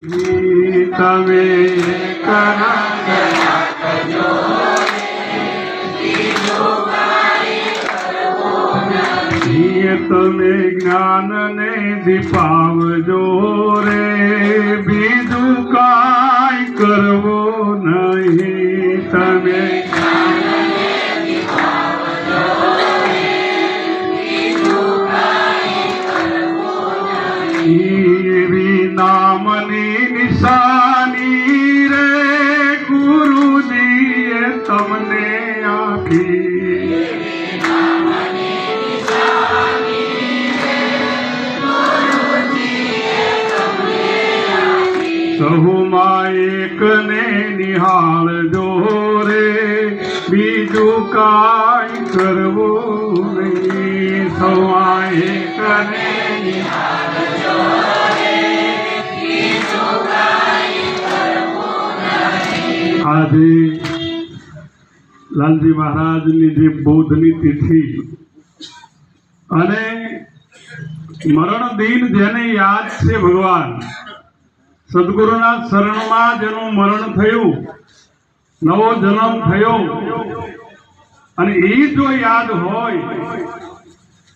તમે તમે જ્ઞાનને દીપાવજો રે બીજું કાંઈ કરવો નહીં તમે એકને નિહાળજો રે. બીજું કાંઈ કરવું નહીં. સૌમાં એકને આજે લાલજી મહારાજની જે બૌદ્ધની તિથિ અને મરણ દિન જેને યાદ છે ભગવાન સદગુરુના શરણમાં જેનું મરણ થયું. નવો જન્મ થયો. અને એ જો યાદ હોય,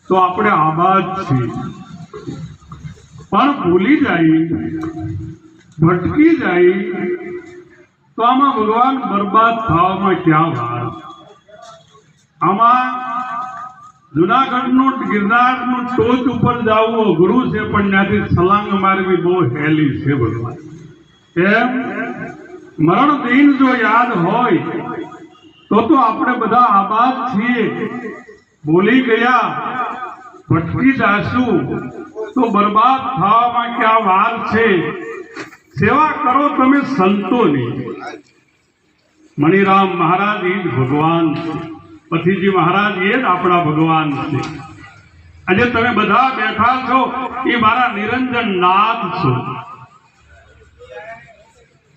તો આપણે આબાદ છીએ. પણ ભૂલી જાય, ભટકી જાય, તો આમાં ભગવાન બરબાદ થવામાં ક્યાં વાર આમાં જુનાગઢનું ગિરનારનું ટોચ ઉપર જવું અઘરું છે, પણ ત્યાંથી છલાંગ મારવી બહુ હેલી છે ભગવાન. એમ મરણ દિન જો યાદ હોય, તો તો આપણે બધા આબાદ છીએ. બોલી ગયા, ભટકી જાશું, તો બરબાદ થવામાં ક્યાં વાર છે? સેવા કરો તમે સંતોની. મણિરામ મહારાજ ભગવાન છે. પથીજી મહારાજ, એ જ આપણા ભગવાન છે. આજે તમે બધા બેઠા છો, એ મારા નિરંજન નાથ છો.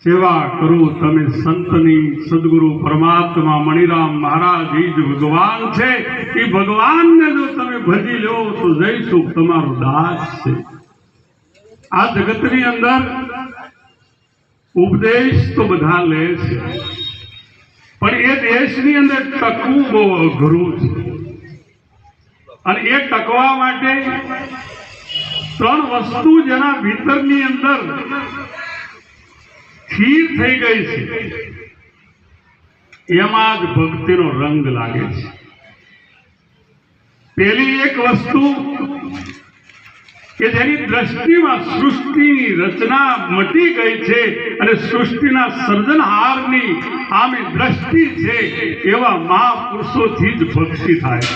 સેવા કરો તમે સંતની સદગુરુ પરમાત્મા મણિરામ મહારાજ, એ જ ભગવાન છે. એ ભગવાનને જો તમે ભજી લો, તો જય સુખ તમારો દાસ છે. આ જગતની અંદર ઉપદેશ તો બધા લે છે. પણ એ દેશની અંદર ટકવું બહુ અઘરું છે. અને એ ટકવા માટે ત્રણ વસ્તુ જેના ભીતરની અંદર ખીર થઈ ગઈ છે. એમાં જ ભક્તિનો રંગ લાગે છે. પેલી એક વસ્તુ કે જેની દ્રષ્ટિમાં સૃષ્ટિની રચના મટી ગઈ છે અને સૃષ્ટિના સર્જનહારની આમે દ્રષ્ટિ છે એવા મહાપુરુષોથી જ ભક્તિ થાય.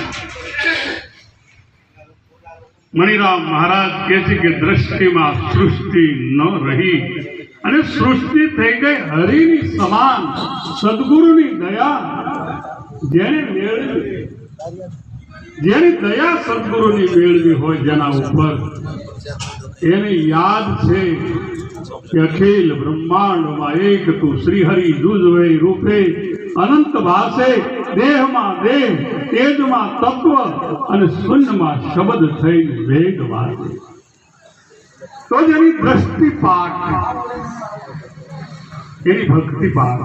મણિરામ મહારાજ કહે છે કે દ્રષ્ટિમાં સૃષ્ટિ ન રહી અને સૃષ્ટિ થઈ ગઈ હરિની સમાન, સદગુરુની દયા, જેને મેળવી જેની દયા સદગુરુની મેળવી હોય જેના ઉપર, એને યાદ છે કે અખિલ બ્રહ્માંડમાં એક તું શ્રીહરિ દુજવે રૂપે અનંત ભાષે દેહમાં દેહ, તેજમાં તત્વ અને શૂન્યમાં શબ્દ થઈને વેગ વાગે તો જેની દ્રષ્ટિ પાક, એની ભક્તિ પાક.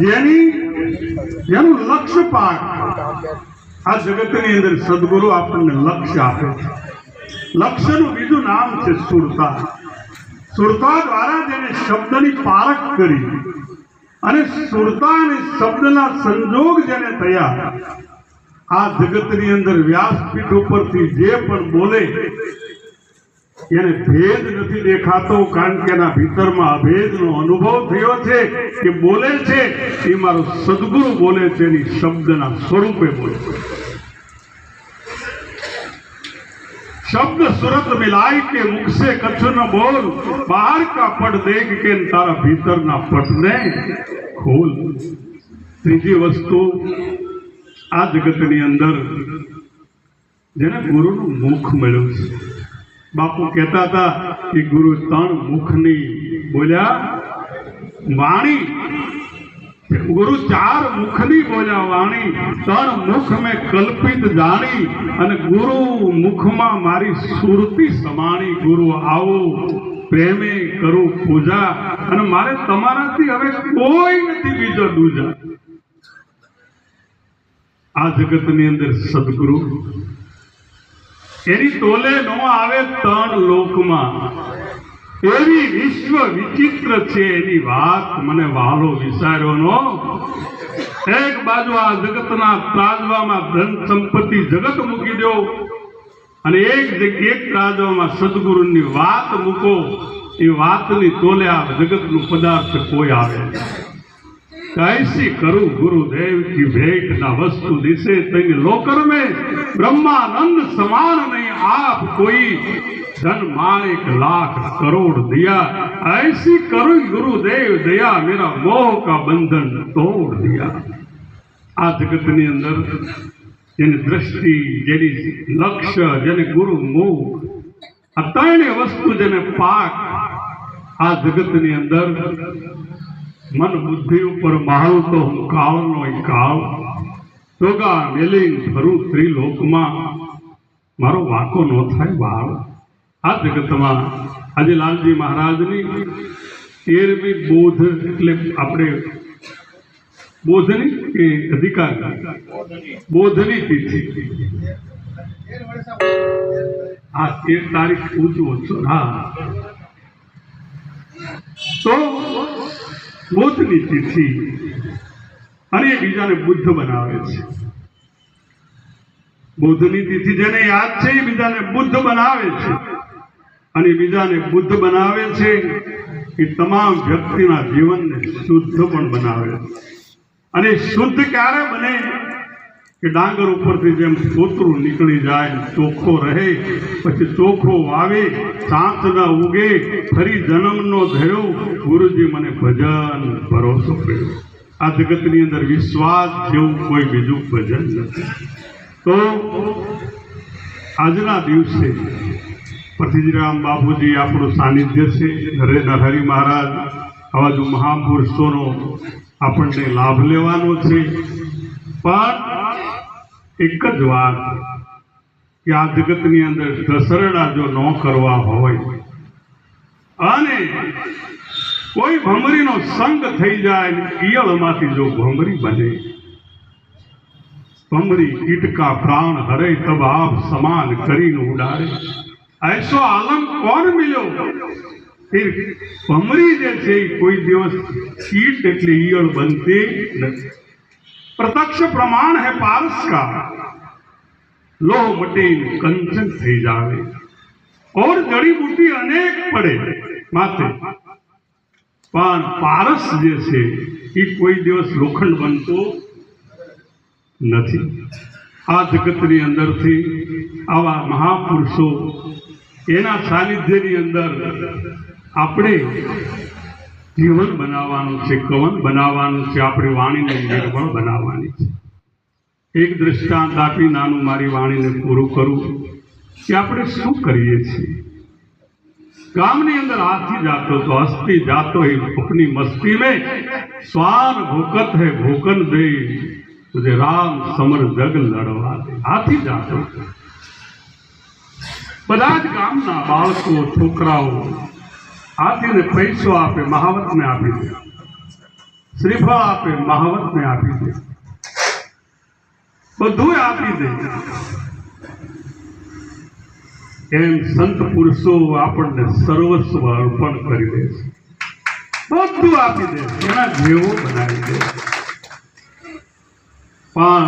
જેની જેનું લક્ષ્ય પાક આ જગતની અંદર સદગુરુ આપણને લક્ષ્ય આપે છે. લક્ષ્યનું બીજું નામ છે સુરતા. સુરતા દ્વારા જેને શબ્દની પારખ કરી અને સુરતા અને શબ્દના સંજોગ જેને થયા, આ જગતની અંદર વ્યાસપીઠ ઉપરથી જે પણ બોલે એને ભેદ નથી દેખાતો, કારણ કે એના ભીતરમાં અભેદનો અનુભવ થયો છે કે બોલે છે, એ મારો સદગુરુ બોલે છે, એની શબ્દના સ્વરૂપે બોલે છે. શબ્દ સુરત મિલાય કે મુખ સે કચ્છ ન બોલ, બહાર કા પટ દેખ કે તારા ભીતરના પટને ખોલ. ત્રીજી વસ્તુ, આ જગતની અંદર જેને ગુરુનું મુખ મળ્યું છે. બાપુ કહેતા હતા કે ગુરુ ત્રણ મુખની બોલ્યા, વાણી. ગુરુ ચાર મુખની બોલ્યા, વાણી. ત્રણ મુખ મેં કલ્પિત જાણી અને ગુરુ મુખમાં મારી સુરતી સમાણી. ગુરુ આવો, પ્રેમે કરું પૂજા અને મારે તમારાથી હવે કોઈ નથી બીજો દૂજા. આ જગતની અંદર સદગુરુ એની તોલે નો આવે ત્રણ લોકમાં. એવી વિશ્વ વિચિત્ર છે એની વાત મને વાલો વિચાર્યો એક બાજુ આ જગતના ત્રાજવામાં ધન સંપત્તિ જગત મૂકી દો અને એક જગ્યાએ એક ત્રાજવામાં સદગુરુની વાત મૂકો. એ વાતની તોલે આ જગતનું પદાર્થ કોઈ આવે. कैसी करूं गुरुदेव की भेंट न वस्तु दिसे तंग लोकर में ब्रह्मानंद समान नहीं आप कोई धन मालिक लाख करोड़ दिया ऐसी करूं गुरुदेव दया मेरा मोह का बंधन तोड़ दिया આ જગતની અંદર જેની દ્રષ્ટિ જેની લક્ષ્ય જેને ગુરુ મુખ આ ત્રણેય વસ્તુ જેને પાક આ જગતની અંદર મન બુદ્ધિ ઉપર માળતો હું કાળનો કાળ. જોગા મેલિંગ ફરું ત્રિલોકમાં. મારો વાંકો ન થાય વાળ. આ જગતમાં આજે લાલજી મહારાજની તેરમી બોધ એટલે આપણે બોધની કે અધિકાર બોધની તિથિ. આ તેર તારીખ ઊંચું હા. તો બુદ્ધની તિથિ અને બીજાને બુદ્ધ બનાવે છે. બુદ્ધની તિથિ જેને યાદ છે, એ બીજાને બુદ્ધ બનાવે છે. અને બીજાને બુદ્ધ બનાવે છે, એ તમામ વ્યક્તિના જીવનને શુદ્ધ પણ બનાવે છે. અને શુદ્ધ ક્યારે બને? કે ડાંગર ઉપરથી જેમ કોતરું નીકળી જાય, ચોખ્ખો રહે, પછી ચોખ્ખો વાવે સાંત ન ઉગે, ફરી જન્મનો થયો ગુરુજી મને ભજન ભરોસો કર્યો. આ જગતની અંદર વિશ્વાસ જેવું કોઈ બીજું ભજન નથી. તો આજના દિવસે પતિજરામ બાપુજી આપણું સાનિધ્ય છે. હરિ મહારાજ, આવા જો મહાપુરુષોનો આપણને લાભ લેવાનો છે. પણ એક જ વાત કે આ જગતની અંદર દસરડા જો ન કરવા હોય અને કોઈ ભમરીનો સંગ થઈ જાય ઈયળમાંથી જો ભમરી બને. ભમરી કીટકા પ્રાણ હરે તબ આપ સમાન કરીને ઉડાડે. એસો આલમ કોણ મિલ્યો? ભમરી જે છે કોઈ દિવસ કીટ એટલે ઈયળ બનતી નથી. प्रत्यक्ष प्रमाण है पारस का लोह मटे कंचन થઈ જાવે और જડી બુટી અનેક પડે માથે પણ પારસ જે છે એ કોઈ દિવસ લોખંડ બનતો નથી આ જગતની અંદરથી આવા મહાપુરુષો એના સાનિધ્યની અંદર આપણે જીવન બનાવવાનું છે, કવન બનાવવાનું છે, આપણી વાણીને નિર્મળ બનાવવાની છે. એક દ્રષ્ટાંત આપી નાનું મારી વાણીને પૂરું કરું કે આપણે શું કરીએ છીએ? ગામની અંદર હાથી જાતો તો હસ્તી જાતો એ ભૂખની મસ્તી મેં સ્વાર ભૂકત હે ભૂકન દે તુજે રામ સમર જગ લડવા દે. હાથી જાતો. બધા જ ગામના બાળકો, છોકરાઓ હાથીને પૈસો આપે મહાવતને આપી દે. શ્રીફળ આપે મહાવતને આપી દે. બધું આપી દે. એમ સંત પુરુષો આપણને સર્વસ્વ અર્પણ કરી દે છે. બધું આપી દે એના જેવો બનાવી દે. પણ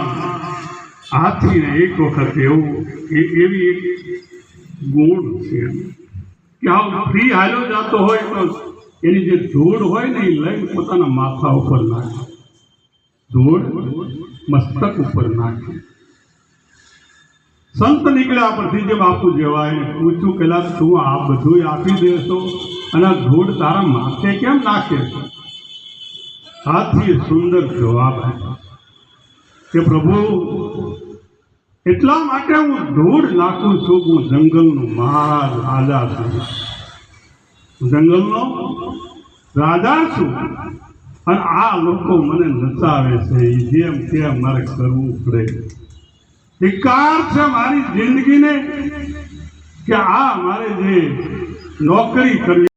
હાથીને એક વખત એવું એવી એક ગુણ છે. કે આ ફ્રી હાલ્યો જતો હોય તો એની જે ધૂળ હોય ને એ લઈને પોતાના માથા ઉપર નાખે. ધૂળ મસ્તક ઉપર નાખે. સંત નીકળ્યા પરથી જે બાપુ જેવા એને પૂછ્યું પેલા તું આ બધું આપી દેશો? અને ધૂળ તારા માથે કેમ નાખે છે? સુંદર જવાબ આપ્યો. કે પ્રભુ એટલા માટે હું ધૂળ નાખું છું જંગલનું મહારાજ રાજા છું. જંગલનો રાજા છું. અને આ લોકો મને નચાવે છે જેમ તેમ મારે કરવું પડે. ધિકાર છે મારી જિંદગીને કે આ મારે જે નોકરી કરવી